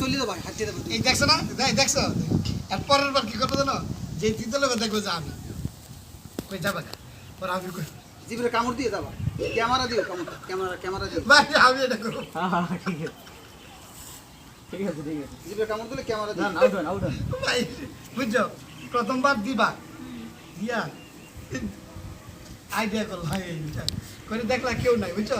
চলে যাব হাঁটিয়ে দেবো এই দেখছ না? দেখ দেখছ? আর পরের বার কি করব জানো? যে দিতে লোক দেখব যে আমি। কই যাবে না পর আমি কই জিভে কামড় দিয়ে যাবা। ক্যামেরা দিও কামড় ক্যামেরা ক্যামেরা দিও। ভাই আমি এটা করব। ঠিক আছে। ঠিক আছে ঠিক আছে। জিভে কামড় দিলে ক্যামেরা না আউট হন আউট হন ভাই বুঝছ? প্রথমবার দিবা। দিয়া। আইডিয়া করল ভাই এইটা। করে দেখলা কেউ নাই বুঝছ?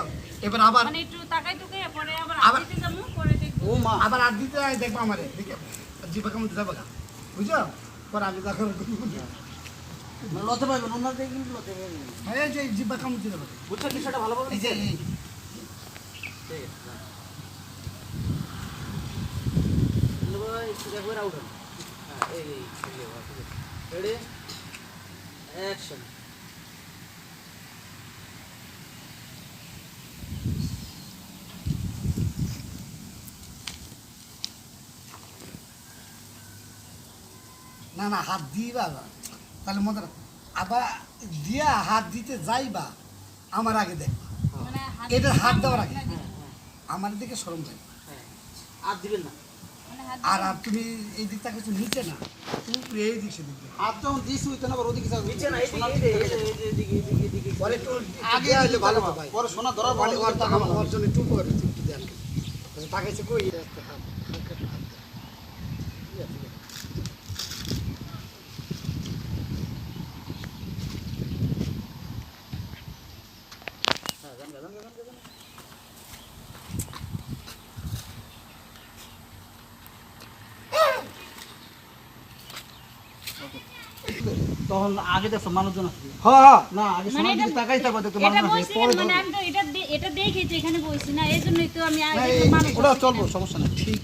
এবার আবার মানে একটু তাকাই টুকাই পরে আবার আবার- আদিতে যাব পরে দেখব ও মা আবার আর দিতে হয় দেখব আমারে দেখে জিবা কেমন যাবে না বুঝছ পর আমি দেখো মানে লতে পাইবেন ওনার দিয়ে কিন্তু লতে পাইবেন এই যে জিবা কেমন দিতে পারে বুঝছ বিষয়টা যে এই ঠিক আছে হ্যাঁ এই এই রেডি অ্যাকশন না না হাত দিবা। তাহলে মনে রাখ, আবার দিয়া হাত দিতে যাইবা আমার আগে দেখ মানে হাত এটার হাত দেওয়ার আগে। আমার দিকে সরম যাই আর দিবেন না। মানে আর আর তুমি এই দিকটা কিছু নিচে না উপরে এই দিক সেদিক। হাত যখন দিস উইতে না ওদিকে যাও। নিচে না এইদিকে দিকে এইদিকে এইদিকে পরে একটু আগে দিলে ভালো হবে। পরে সোনা ধরার পরে পরে ওর টাকা ওর জন্য একটু করে একটু দেন টাকাইছে কই তখন আগে দেখছ মানুষজন আসবে হ্যাঁ না আগে মানে এটা- তাকাই থাকবা দেখতে এটা মানুষ আছে পরে মানে আমি তো এটা এটা দেখেছি এখানে বসি না এই জন্যই তো আমি আগে মানুষ ওটা চলবো সমস্যা নেই। ঠিক